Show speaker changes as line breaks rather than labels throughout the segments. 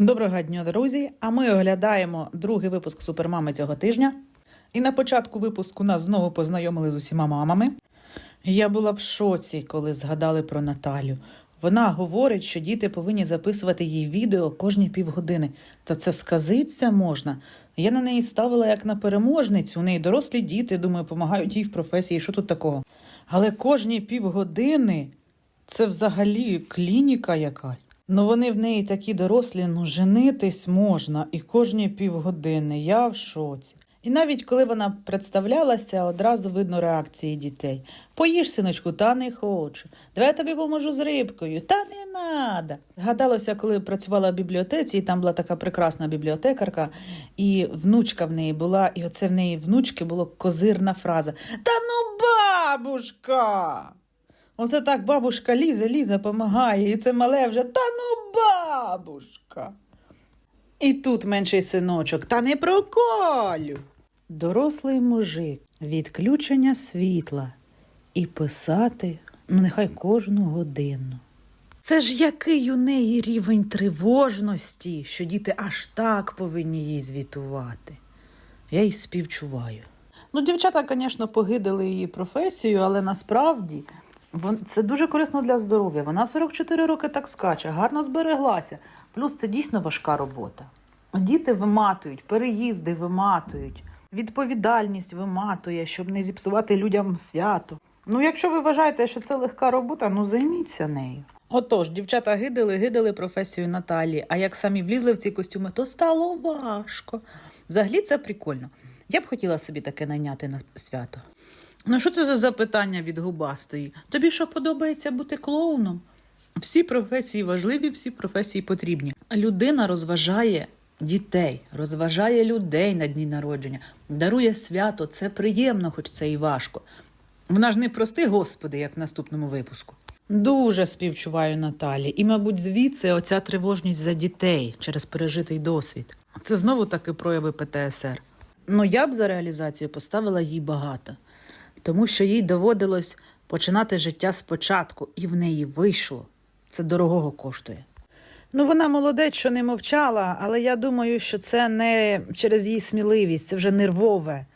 Доброго дня, друзі! А ми оглядаємо другий випуск супермами цього тижня. І на початку випуску нас знову познайомили з усіма мамами. Я була в шоці, коли згадали про Наталю. Вона говорить, що діти повинні записувати їй відео кожні півгодини. Та це сказиться можна. Я на неї ставила як на переможницю. У неї дорослі діти, думаю, допомагають їй в професії. Що тут такого? Але кожні півгодини це взагалі клініка якась. Ну вони в неї такі дорослі, ну женитись можна і кожні півгодини. Я в шоці. І навіть коли вона представлялася, одразу видно реакції дітей. Поїж, синочку, та не хочу. Давай я тобі поможу з рибкою. Та не надо. Згадалося, коли працювала в бібліотеці, і там була така прекрасна бібліотекарка, і внучка в неї була, і оце в неї внучки було козирна фраза: Та ну, бабушка! Оце так бабушка лізе, лізе, помагає, і це мале вже та ну бабушка. І тут менший синочок, та не проколю. Дорослий мужик, відключення світла і писати, ну нехай кожну годину. Це ж який у неї рівень тривожності, що діти аж так повинні їй звітувати. Я їй співчуваю. Ну, дівчата, звісно, погидали її професію, але насправді це дуже корисно для здоров'я. Вона в 44 роки так скаче, гарно збереглася. Плюс це дійсно важка робота. Діти виматують, переїзди виматують, відповідальність виматує, щоб не зіпсувати людям свято. Ну, якщо ви вважаєте, що це легка робота, ну займіться нею. Отож, дівчата гидали, гидали професію Наталі, а як самі влізли в ці костюми, то стало важко. Взагалі це прикольно. Я б хотіла собі таке найняти на свято. Ну, що це за запитання від губастої? Тобі що подобається бути клоуном? Всі професії важливі, всі професії потрібні. Людина розважає дітей, розважає людей на дні народження, дарує свято. Це приємно, хоч це і важко. Вона ж не прости, господи, як в наступному випуску. Дуже співчуваю Наталі, і, мабуть, звідси оця тривожність за дітей через пережитий досвід. Це знову таки прояви ПТСР. Ну, я б за реалізацію поставила їй багато, тому що їй доводилось починати життя спочатку, і в неї вийшло. Це дорогого коштує. Ну, вона молодець, що не мовчала, але я думаю, що це не через її сміливість, це вже нервове.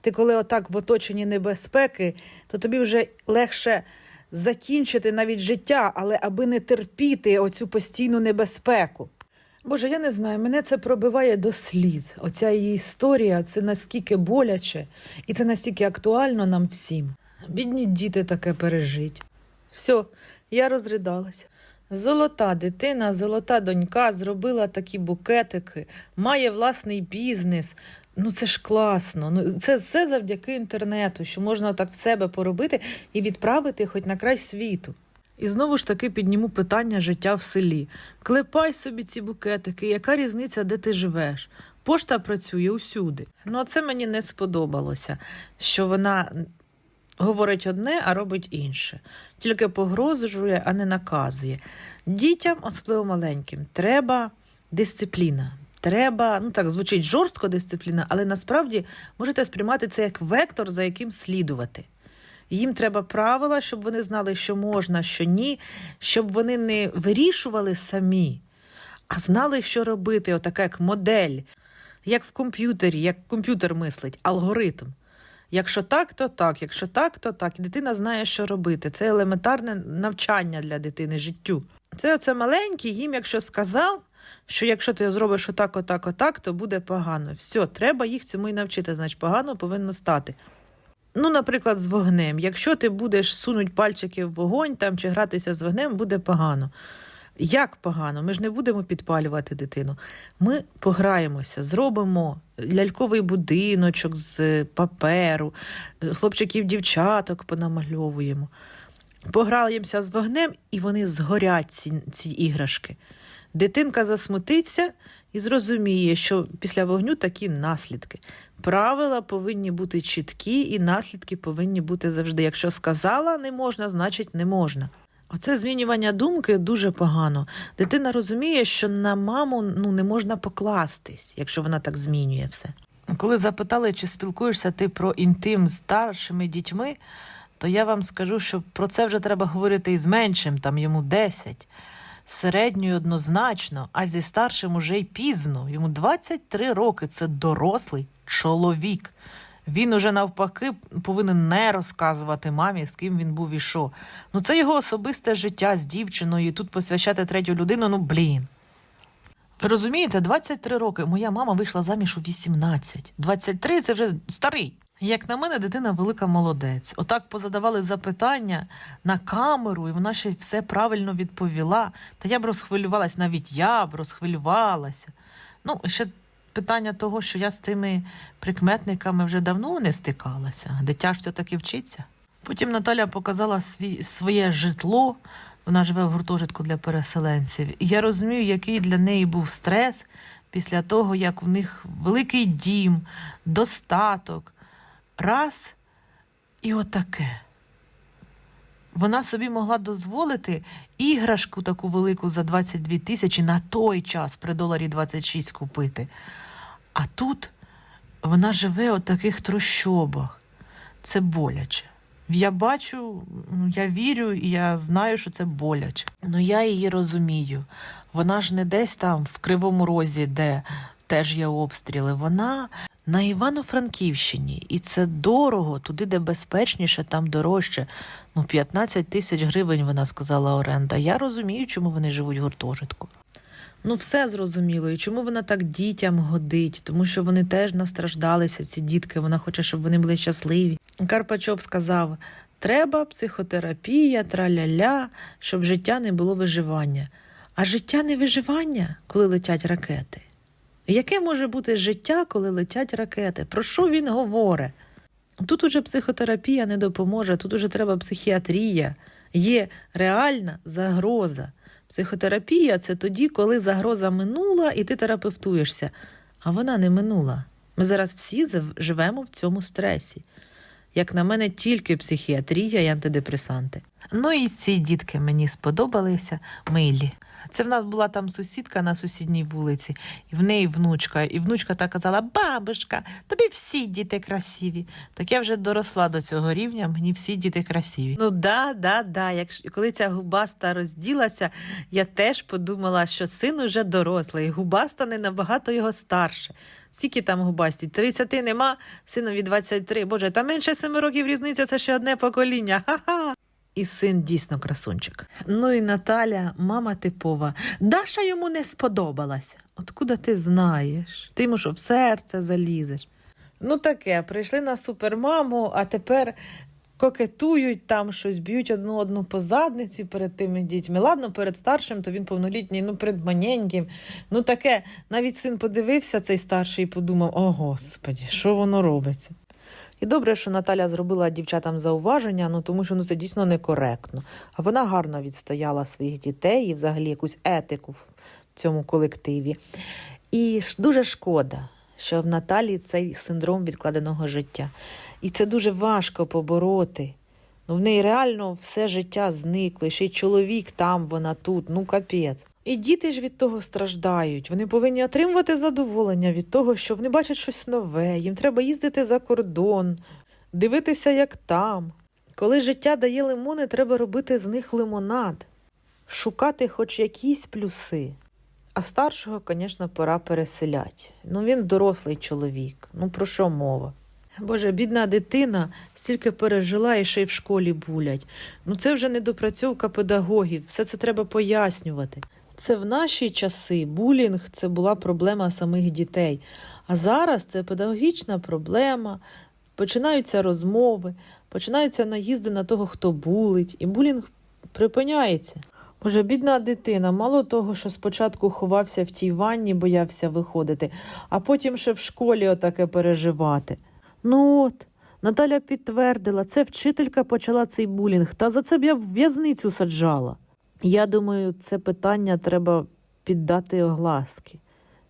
Ти коли отак в оточенні небезпеки, то тобі вже легше закінчити навіть життя, але аби не терпіти оцю постійну небезпеку. Боже, я не знаю, мене це пробиває до сліз. Оця її історія це наскільки боляче, і це настільки актуально нам всім. Бідні діти таке пережить. Все, я розридалася. Золота дитина, золота донька зробила такі букетики, має власний бізнес. Ну це ж класно. Ну це все завдяки інтернету, що можна так в себе поробити і відправити хоч на край світу. І знову ж таки підніму питання життя в селі. Клепай собі ці букетики, яка різниця, де ти живеш? Пошта працює усюди. Ну, а це мені не сподобалося, що вона говорить одне, а робить інше. Тільки погрожує, а не наказує. Дітям, особливо маленьким, треба дисципліна. Треба, ну так звучить жорстко дисципліна, але насправді можете сприймати це як вектор, за яким слідувати. Їм треба правила, щоб вони знали, що можна, що ні, щоб вони не вирішували самі, а знали, що робити, отака як модель, як в комп'ютері, як комп'ютер мислить, алгоритм. Якщо так, то так, якщо так, то так. І дитина знає, що робити. Це елементарне навчання для дитини життю. Це оце маленький, їм, якщо сказав, що якщо ти зробиш отак, отак, отак, то буде погано. Все, треба їх цьому і навчити, значить погано повинно стати. Ну, наприклад, з вогнем. Якщо ти будеш сунуть пальчики в вогонь там чи гратися з вогнем, буде погано. Як погано? Ми ж не будемо підпалювати дитину. Ми пограємося, зробимо ляльковий будиночок з паперу, хлопчиків, дівчаток понамальовуємо. Пограємося з вогнем, і вони згорять, ці, ці іграшки. Дитинка засмутиться і зрозуміє, що після вогню такі наслідки. Правила повинні бути чіткі, і наслідки повинні бути завжди. Якщо сказала не можна, значить не можна. Оце змінювання думки дуже погано. Дитина розуміє, що на маму ну, не можна покластись, якщо вона так змінює все. Коли запитали, чи спілкуєшся ти про інтим з старшими дітьми, то я вам скажу, що про це вже треба говорити і з меншим, там йому 10.
середньою однозначно, а зі старшим уже й пізно. Йому 23 роки. Це дорослий чоловік. Він уже навпаки повинен не розказувати мамі, з ким він був і що. Ну це його особисте життя з дівчиною. і Тут посвящати третю людину. Ну блін. Ви розумієте, 23 роки. Моя мама вийшла заміж у 18. 23 – це вже старий. Як на мене, дитина велика молодець. Отак позадавали запитання на камеру, і вона ще все правильно відповіла. Та я б розхвилювалась, навіть я б розхвилювалася. Ну, ще питання того, що я з тими прикметниками вже давно не стикалася. Дитя ж все-таки вчиться. Потім Наталя показала свій, своє житло. Вона живе в гуртожитку для переселенців. І я розумію, який для неї був стрес після того, як в них великий дім, достаток. Раз і отаке. Вона собі могла дозволити іграшку таку велику за 22 тисячі на той час при доларі 26 купити. А тут вона живе у таких трущобах. Це боляче. Я бачу, ну, я вірю і я знаю, що це боляче. Ну я її розумію. Вона ж не десь там в Кривому Розі, де теж є обстріли. Вона на Івано-Франківщині, і це дорого, туди, де безпечніше, там дорожче. Ну, 15 тисяч гривень, вона сказала оренда. Я розумію, чому вони живуть в гуртожитку. Ну, все зрозуміло. І чому вона так дітям годить? Тому що вони теж настраждалися, ці дітки. Вона хоче, щоб вони були щасливі. Карпачов сказав: треба психотерапія, траля-ля, щоб життя не було виживання. А життя не виживання, коли летять ракети. Яке може бути життя, коли летять ракети? Про що він говорить? Тут уже психотерапія не допоможе, тут уже треба психіатрія. Є реальна загроза. Психотерапія це тоді, коли загроза минула і ти терапевтуєшся. А вона не минула. Ми зараз всі живемо в цьому стресі. Як на мене, тільки психіатрія і антидепресанти. Ну і ці дітки мені сподобалися милі. Це в нас була там сусідка на сусідній вулиці, і в неї внучка. І внучка так казала: Бабушка, тобі всі діти красиві. Так я вже доросла до цього рівня, мені всі діти красиві. Ну да, да, да. Якщо коли ця губаста розділася, я теж подумала, що син уже дорослий, губаста не набагато його старше. Скільки там губасті? 30 нема, синові 23. Боже, та менше 7 років різниця, це ще одне покоління. Ха-ха. І син дійсно красунчик. Ну і Наталя, мама типова. Даша йому не сподобалася. Откуда ти знаєш? Ти йому що в серце залізеш. Ну таке, прийшли на супермаму, а тепер кокетують там щось, б'ють одну одну по задниці перед тими дітьми. Ладно, перед старшим, то він повнолітній, ну перед маленьким. Ну таке, навіть син подивився цей старший і подумав: о господі, що воно робиться? І добре, що Наталя зробила дівчатам зауваження, ну тому що ну це дійсно некоректно. А вона гарно відстояла своїх дітей і взагалі якусь етику в цьому колективі. І дуже шкода, що в Наталі цей синдром відкладеного життя. І це дуже важко побороти. Ну, в неї реально все життя зникло, ще й чоловік там, вона тут, ну капець. І діти ж від того страждають. Вони повинні отримувати задоволення від того, що вони бачать щось нове, їм треба їздити за кордон, дивитися, як там. Коли життя дає лимони, треба робити з них лимонад, шукати хоч якісь плюси. А старшого, звісно, пора переселяти. Ну він дорослий чоловік. Ну про що мова? Боже, бідна дитина стільки пережила і ще й в школі булять. Ну це вже недопрацьовка педагогів, все це треба пояснювати. Це в наші часи булінг це була проблема самих дітей. А зараз це педагогічна проблема. Починаються розмови, починаються наїзди на того, хто булить, і булінг припиняється. Боже, бідна дитина, мало того, що спочатку ховався в тій ванні, боявся виходити, а потім ще в школі отаке переживати. Ну от, Наталя підтвердила, це вчителька почала цей булінг, та за це б я в в'язницю саджала. Я думаю, це питання треба піддати огласки,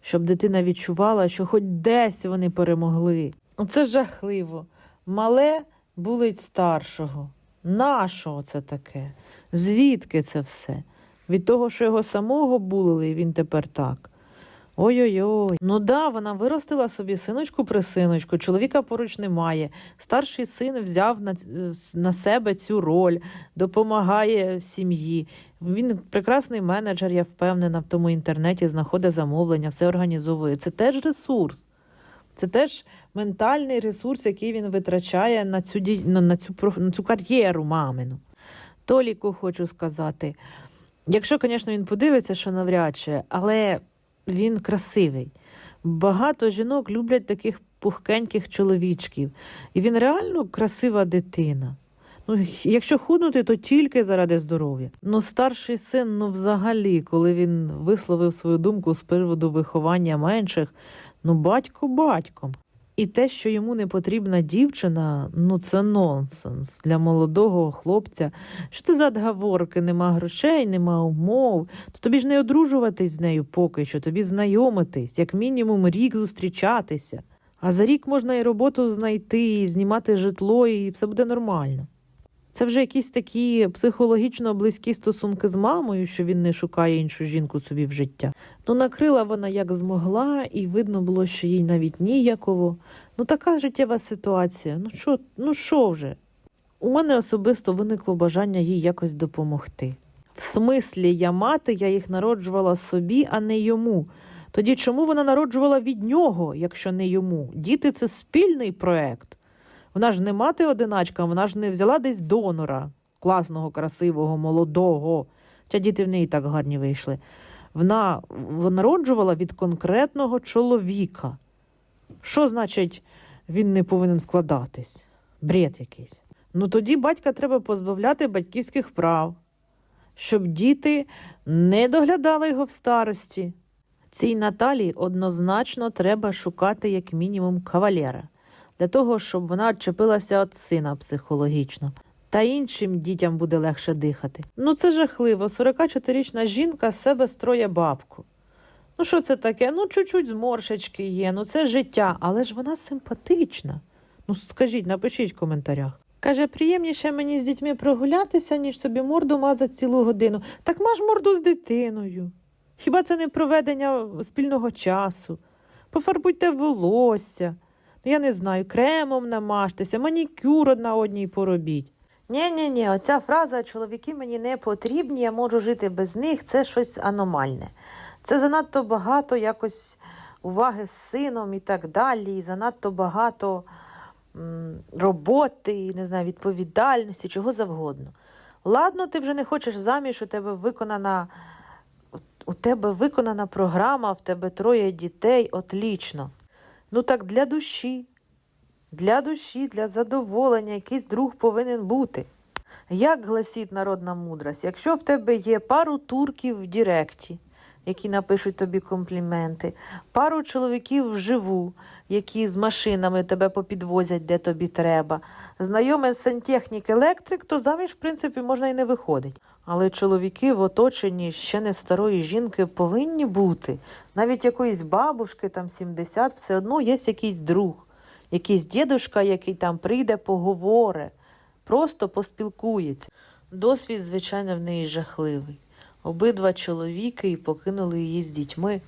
щоб дитина відчувала, що хоч десь вони перемогли. Це жахливо. Мале булить старшого. Нашого це таке? Звідки це все? Від того, що його самого булили, і він тепер так. Ой-ой-ой. Ну да, вона виростила собі синочку присиночку, чоловіка поруч немає. Старший син взяв на, на себе цю роль, допомагає сім'ї. Він прекрасний менеджер, я впевнена, в тому інтернеті знаходить замовлення, все організовує. Це теж ресурс. Це теж ментальний ресурс, який він витрачає на цю, на, цю, на цю кар'єру мамину. Толіку хочу сказати. Якщо, звісно, він подивиться, що навряд чи, але він красивий. Багато жінок люблять таких пухкеньких чоловічків. І він реально красива дитина. Ну, якщо худнути, то тільки заради здоров'я. Ну, старший син, ну взагалі, коли він висловив свою думку з приводу виховання менших, ну батько батьком. І те, що йому не потрібна дівчина, ну це нонсенс для молодого хлопця. Що це за отговорки? Нема грошей, нема умов. То тобі ж не одружуватись з нею поки що, тобі знайомитись, як мінімум рік зустрічатися. А за рік можна і роботу знайти, і знімати житло, і все буде нормально. Це вже якісь такі психологічно близькі стосунки з мамою, що він не шукає іншу жінку собі в життя. Ну, накрила вона як змогла, і видно було, що їй навіть ніяково. Ну, така життєва ситуація. Ну що, ну що вже? У мене особисто виникло бажання їй якось допомогти. В смислі, я мати, я їх народжувала собі, а не йому. Тоді чому вона народжувала від нього, якщо не йому? Діти це спільний проект. Вона ж не мати одиначка, вона ж не взяла десь донора, класного, красивого, молодого. Хоча діти в неї так гарні вийшли. Вона народжувала від конкретного чоловіка. Що значить, він не повинен вкладатись? Бред якийсь. Ну тоді батька треба позбавляти батьківських прав, щоб діти не доглядали його в старості. Цій Наталі однозначно треба шукати як мінімум кавалера для того, щоб вона відчепилася від сина психологічно. Та іншим дітям буде легше дихати. Ну це жахливо. 44-річна жінка з себе строє бабку. Ну що це таке? Ну, чуть-чуть зморшечки є, ну це життя, але ж вона симпатична. Ну скажіть, напишіть в коментарях. Каже, приємніше мені з дітьми прогулятися, ніж собі морду мазати цілу годину. Так маж морду з дитиною. Хіба це не проведення спільного часу? Пофарбуйте волосся. Ну, я не знаю, кремом намажтеся, манікюр одна одній поробіть. Ні, ні, ні, оця фраза чоловіки мені не потрібні, я можу жити без них, це щось аномальне. Це занадто багато якось уваги з сином і так далі, і занадто багато м, роботи, не знаю, відповідальності, чого завгодно. Ладно, ти вже не хочеш заміж, у тебе виконана. У тебе виконана програма, в тебе троє дітей, отлічно. Ну так для душі, для душі, для задоволення якийсь друг повинен бути. Як гласить народна мудрость, якщо в тебе є пару турків в Діректі, які напишуть тобі компліменти, пару чоловіків вживу, які з машинами тебе попідвозять, де тобі треба, знайомий сантехнік електрик, то заміж, в принципі, можна і не виходить. Але чоловіки в оточенні ще не старої жінки повинні бути. Навіть якоїсь бабушки, там 70, все одно є якийсь друг, якийсь дідушка, який там прийде, поговоре, просто поспілкується. Досвід, звичайно, в неї жахливий. Обидва чоловіки і покинули її з дітьми.